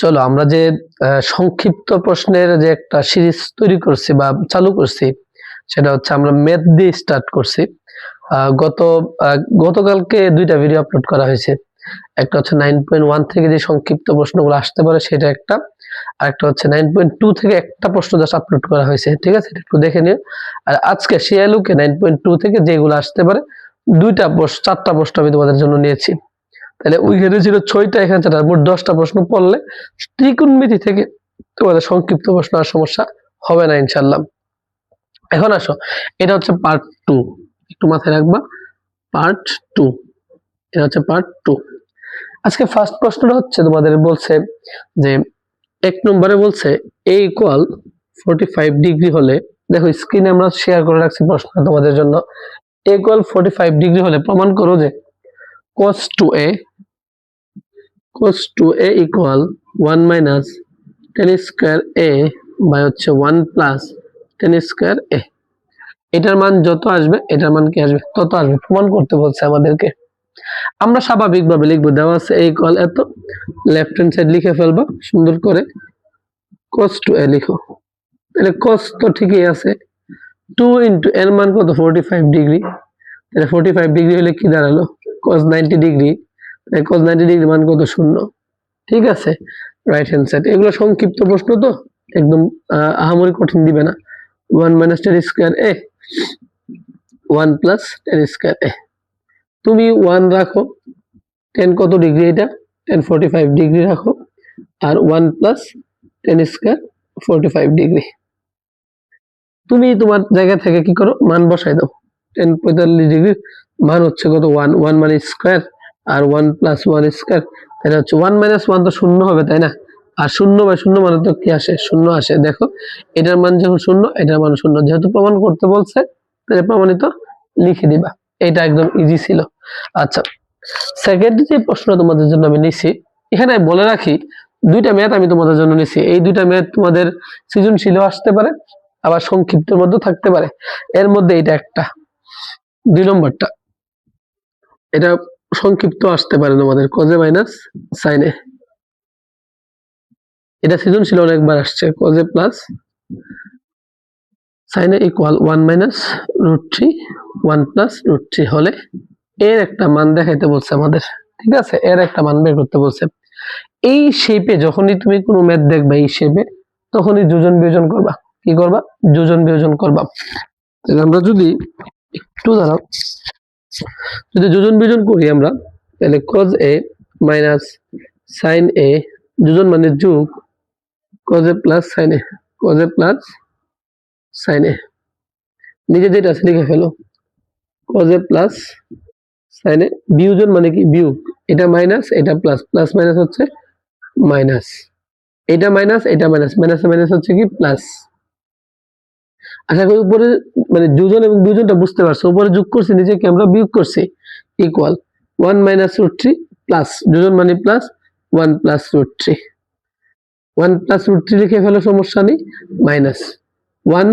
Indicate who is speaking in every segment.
Speaker 1: চলো, আমরা যে সংক্ষিপ্ত প্রশ্নের যে একটা সিরিজ তৈরি করছি বা চালু করছি, সেটা হচ্ছে আমরা ম্যাথ দিয়ে স্টার্ট করছি। গত গতকালকে দুইটা ভিডিও আপলোড করা হয়েছে। একটা হচ্ছে নাইন পয়েন্ট ওয়ান থেকে যে সংক্ষিপ্ত প্রশ্নগুলো আসতে পারে সেটা একটা, আর একটা হচ্ছে নাইন পয়েন্ট টু থেকে একটা প্রশ্ন জাস্ট আপলোড করা হয়েছে, ঠিক আছে? একটু দেখে নিও। আর আজকে শিয়ালুকে নাইন পয়েন্ট টু থেকে যেগুলো আসতে পারে, দুইটা চারটা প্রশ্ন আমি তোমাদের জন্য নিয়েছি। তাহলে ওইখানে ছিল ছয়টা এখানে চারটা মোট দশটা প্রশ্ন পড়লে ত্রিকোণমিতি থেকে তোমাদের সংক্ষিপ্ত প্রশ্ন আর সমস্যা হবে না ইনশাল্লাহ এখন আসো, এটা হচ্ছে পার্ট টু একটু মাথায় রাখবা পার্ট টু এটা হচ্ছে পার্ট টু আজকে ফার্স্ট প্রশ্নটা হচ্ছে তোমাদের বলছে যে এক নম্বরে বলছে A equal forty five degree হলে, দেখো স্ক্রিনে আমরা শেয়ার করে রাখছি প্রশ্ন তোমাদের জন্য A equal forty five degree হলে প্রমাণ করো যে cos 2a cos 2a equal 1 minus tan square a by হচ্ছে 1 প্লাস tan square a এটার মান যত আসবে, এটার মান কি আসবে? তত আসবে। প্রমাণ করতে বলছে আমাদেরকে। আমরা স্বাভাবিকভাবে লিখব, দেওয়া আছে এই কল এত। লেফট হ্যান্ড সাইড লিখে ফেলব, সুন্দর করে। cos 2a লিখো। তাহলে cos তো ঠিকই আছে। 2 ইন্টু এর মান কত? 45 ডিগ্রি তাহলে 45 ডিগ্রি হলে কি দাঁড়াল? cos 90 ডিগ্রি cos 90 ডিগ্রি মান কত? শূন্য। ঠিক আছে? রাইট হ্যান্ড সাইড এগুলো সংক্ষিপ্ত প্রশ্ন তো? একদম আহ, আহামরি কঠিন দিবে না। One minus tan square A one plus tan square A তুমি ওয়ান রাখো। টেন কত ডিগ্রি এটা? টেন ফোর্টি ফাইভ ডিগ্রি রাখো। আর one plus tan square forty five degree তুমি তোমার জায়গা থেকে কি করো? মান বসাই দাও। টেন পঁয়তাল্লিশ ডিগ্রি মান হচ্ছে কত? ওয়ান ওয়ান মানে স্কোয়ার আর ওয়ান প্লাস ওয়ান স্কোয়ার তাহলে হচ্ছে ওয়ান মাইনাস ওয়ান তো শূন্য হবে, তাই না? আর শূন্য বাই শূন্য মানে তো কি আসে? শূন্য আসে। দেখো, এটার মান যখন শূন্য, এটার মান শূন্য। যেহেতু প্রমাণ করতে বলছে, তাহলে প্রমাণিত লিখে দিবা। এটা একদম ইজি ছিল। আচ্ছা সেকেন্ড যে প্রশ্ন তোমাদের জন্য আমি নিছি, এখানে বলে রাখি, দুইটা ম্যাথ আমি তোমাদের জন্য নিছি। এই দুইটা ম্যাথ তোমাদের সৃজনশীলও আসতে পারে, আবার সংক্ষিপ্তের মধ্যে থাকতে পারে। এর মধ্যে এটা একটা। দুই নম্বরটা। এটা সংক্ষিপ্ত আসতে পারে তোমাদের কজে মাইনাস সাইনে এটা সৃজনশীল অনেকবার আসছে cos A plus sin A equal one minus root three one plus root three হলে এর একটা মান দেখাইতে বলছে আমাদের, ঠিক আছে? এর একটা মান বের করতে বলছে। এই শেপে যখনই তুমি কোনো ম্যাথ দেখবে এই শেপে তখনই যোজন বিয়োজন করবা। কি করবা? যোজন বিয়োজন করবা। আমরা যদি একটু দাঁড়াও। যদি যোজন বিয়োজন করি আমরা, তাহলে cos A minus sin A যোজন মানে যোগ cos a প্লাস sin a, cos A plus sin A নিজে যেটা আছে লিখে ফেলো, cos A plus sin A বিয়োজন মানে কি? বিয়োগ। এটা মাইনাস এটা প্লাস প্লাস মাইনাস হচ্ছে মাইনাস এটা মাইনাস এটা মাইনাস মাইনাস মাইনাস হচ্ছে কি? প্লাস আশা করি উপরে মানে দুজন এবং দুজনটা বুঝতে পারছ। উপরে যোগ করছি নিচেকে আমরা বিয়োগ করছি equal one minus root three plus দুজন মানে plus one plus root three one plus root three লিখে ফেলো, সমস্যা নেই মাইনাস ওয়ান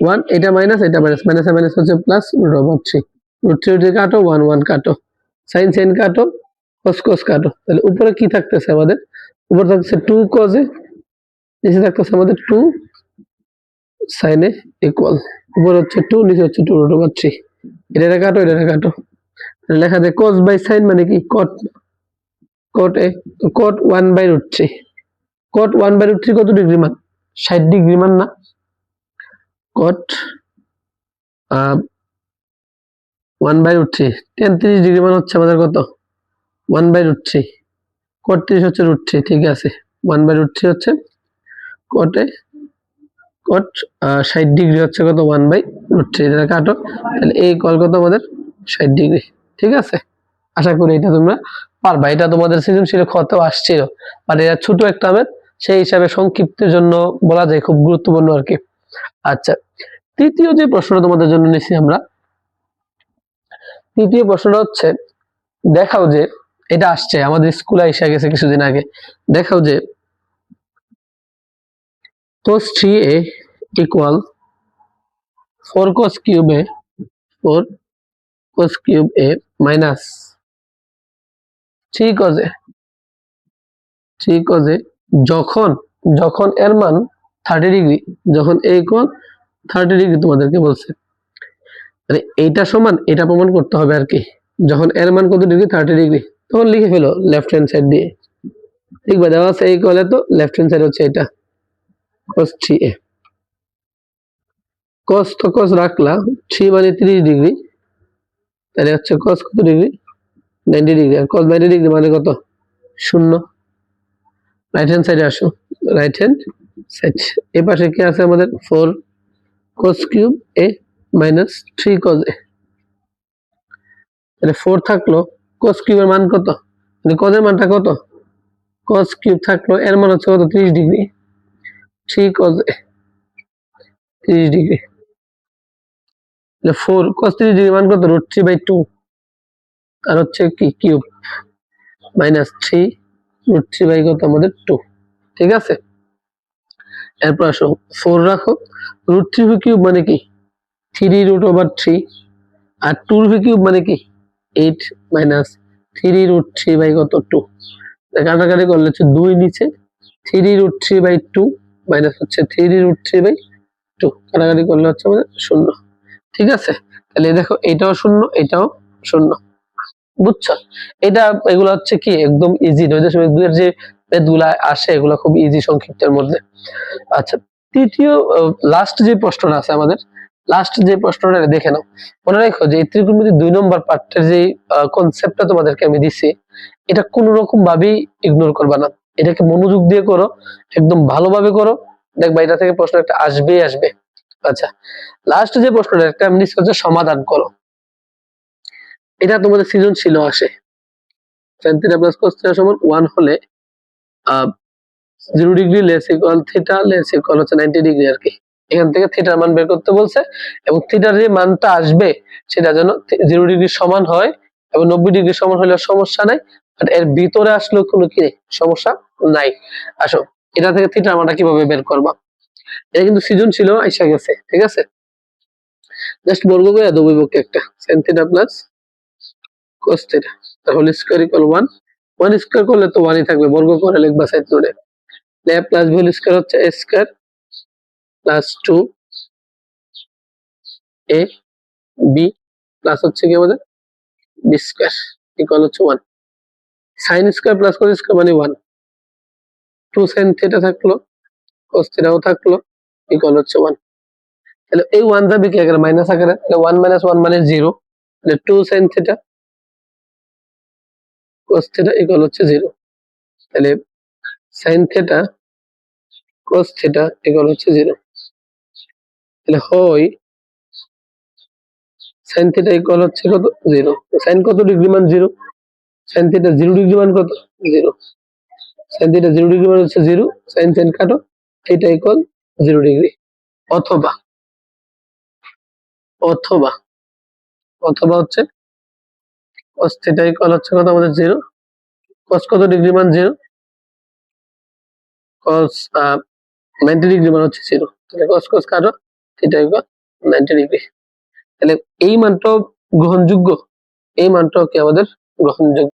Speaker 1: ওয়ান এটা মাইনাস এটা মাইনাস মাইনাস মাইনাস হচ্ছে plus root over three root three root কাটো ওয়ান ওয়ান কাটো। সাইন সাইন কাটো কস কস কাটো। তাহলে উপরে কি থাকতেছে আমাদের? উপরে থাকতেছে টু কজে নিচে থাকতেছে আমাদের টু সাইনে ইকুয়াল উপরে হচ্ছে টু নিচে হচ্ছে টু রুট ওভার থ্রি এটা কাটো এটা কাটো। লেখা যায় cos বাই সাইন মানে কি? cot cot এ, তো cot one by root three cot one by root three কত ডিগ্রি মান? ষাট ডিগ্রি মান না। cot one by root three তেত্রিশ ডিগ্রি মান হচ্ছে আমাদের কত? One by root three cot ত্রিশ হচ্ছে রুট থ্রি ঠিক আছে। ওয়ান বাই রুট থ্রি হচ্ছে cot cot ষাট ডিগ্রি হচ্ছে কত? ওয়ান বাই রুট থ্রি এটা কাটো তাহলে এই কল কত আমাদের? ষাট ডিগ্রি। ঠিক আছে? আশা করি এটা তোমরা পারবা। এটা তোমাদের সৃজনশীল ক্ষতেও আসছিল। বাট এটা ছোট একটা ম্যাথ সেই হিসাবে সংক্ষিপ্তের জন্য বলা যায় খুব গুরুত্বপূর্ণ আর কি। আচ্ছা তৃতীয় যে প্রশ্নটা তোমাদের জন্য নিছি আমরা, তৃতীয় প্রশ্নটা হচ্ছে, দেখাও যে, এটা আসছে, আমাদের স্কুলে এসে গেছে কিছুদিন আগে। দেখাও যে cos 3a equal 4 cos cube a 4 cos cube a minus 3 cos a three cos A যখন যখন এর মান থার্টি ডিগ্রি যখন এই কোণ থার্টি ডিগ্রি তোমাদেরকে বলছে। মানে এইটা সমান, এটা প্রমাণ করতে হবে আর কি। যখন এর মান কত ডিগ্রি থার্টি ডিগ্রি তখন লিখে ফেলো লেফট হ্যান্ড সাইড দিয়ে। দেখবা দেওয়া আছে এই কলে তো লেফট হ্যান্ড সাইড হচ্ছে এটা। Cos 3a cos তো cos রাখলা 3 মানে 30 ডিগ্রি, তাহলে হচ্ছে cos কত ডিগ্রি? 90 ডিগ্রি। আর cos 90 ডিগ্রি মানে কত? শূন্য। রাইট হ্যান্ড সাইডে আসো। রাইট হ্যান্ড সাইড এই পাশে কি আছে আমাদের? 4 cos cube a minus 3 cos a তাহলে 4 থাকল, cos কিউবের মান কত? মানে cos মানটা কত? cos কিউব থাকল, এর মান হচ্ছে কত? 30 degree. 3 cos a 30 degree 4 cos 30 degree মান কত? রুট 3 বাই 2 আর হচ্ছে কি কিউব মাইনাস 3 রুট 3 বাই কত? আমাদের 2 ঠিক আছে? এরপর আসো 4 রাখো। রুট 3 কিউব মানে কি? 3 রুট ওভার 3 আর 2 কিউব মানে কি? 8 মাইনাস 3 রুট 3 বাই কত? 2 কাটাকাটি করলে হচ্ছে 2 নিচে। 3 রুট 3 বাই 2 মাইনাস হচ্ছে 3 রুট 3 বাই 2 কাটাকাটি করলে হচ্ছে আমাদের শূন্য। ঠিক আছে? তাহলে দেখো, এটাও শূন্য এটাও শূন্য। বুঝছ? এটা, এগুলো হচ্ছে কি, একদম ইজি নৈদের সময় যে গুলা আসে, এগুলো খুব ইজি সংক্ষিপ্তের মধ্যে। আচ্ছা তৃতীয় লাস্ট যে প্রশ্নটা আছে আমাদের লাস্ট যে প্রশ্নটা দেখে নাও। মনে রাখো যে ত্রিকোণমিতি দুই নম্বর পার্টের যে কনসেপ্টটা তোমাদেরকে আমি দিছি, এটা কোনো রকম ভাবেই ইগনোর করবা না। এটাকে মনোযোগ দিয়ে করো, একদম ভালোভাবে করো। দেখবা এটা থেকে প্রশ্ন একটা আসবেই আসবে। আচ্ছা লাস্ট যে প্রশ্নটা, একটা আমি সমাধান করো। এটা তোমাদের সৃজনশীল আসে। থিটা প্লাস cos থিটা সমান 1 হলে zero degree less equal theta less equal হচ্ছে 90 আর কি। এখান থেকে থিটার মান বের করতে বলছে এবং থিটার যে মানটা আসবে, সেটা যেন জিরো ডিগ্রি সমান হয় এবং নব্বই ডিগ্রি সমান হলে সমস্যা নাই। আর এর ভিতরে আসলেও কোনো কি সমস্যা নাই। আসো, এটা থেকে থিটার মানটা কীভাবে বের করবা? এটা কিন্তু সিজন ছিল আইসা গেছে, ঠিক আছে? জাস্ট বর্গ করে দেবো বিপক্ষে একটা, sin theta plus cos theta তাহলে স্কয়ার ইকুয়াল 1 1 স্কয়ার করলে তো 1ই থাকবে, বর্গ করে লিখবা সাইড জুড়ে a প্লাস হোল স্কয়ার হচ্ছে a square plus 2 a b plus হচ্ছে কি আমাদের? b স্কয়ার ইকুয়াল হচ্ছে 1 sin square plus cos square মানে 1 2 sin থিটা থাকল, cos থিটাও থাকল ইকুয়াল হচ্ছে 1 তাহলে এই ওয়ান যাবে কি আকারে মাইনাস আকারে? তাহলে 1 মাইনাস ওয়ান মানে জিরো তাহলে 2 sin theta cos theta equal হচ্ছে জিরো তাহলে sine theta cos theta equal হচ্ছে জিরো তাহলে হয় sin থিটা ইকুয়াল হচ্ছে কত? জিরো সাইন কত ডিগ্রি মান 0 sin থিটা 0 ডিগ্রি মান কত? 0 sin থিটা 0 ডিগ্রি মান হচ্ছে 0 sin sin কাটো থিটা ইকুয়াল 0 ডিগ্রি অথবা অথবা অথবা হচ্ছে cos থিটা ইকুয়াল হচ্ছে কত? আমাদের 0 cos কত ডিগ্রি মান 0 cos 90 ডিগ্রি মান হচ্ছে 0 তাহলে cos cos কাটো থিটা ইকুয়াল 90 ডিগ্রি তাহলে এই মানটাও গ্রহণযোগ্য, এই মানটাও কি আমাদের গ্রহণযোগ্য?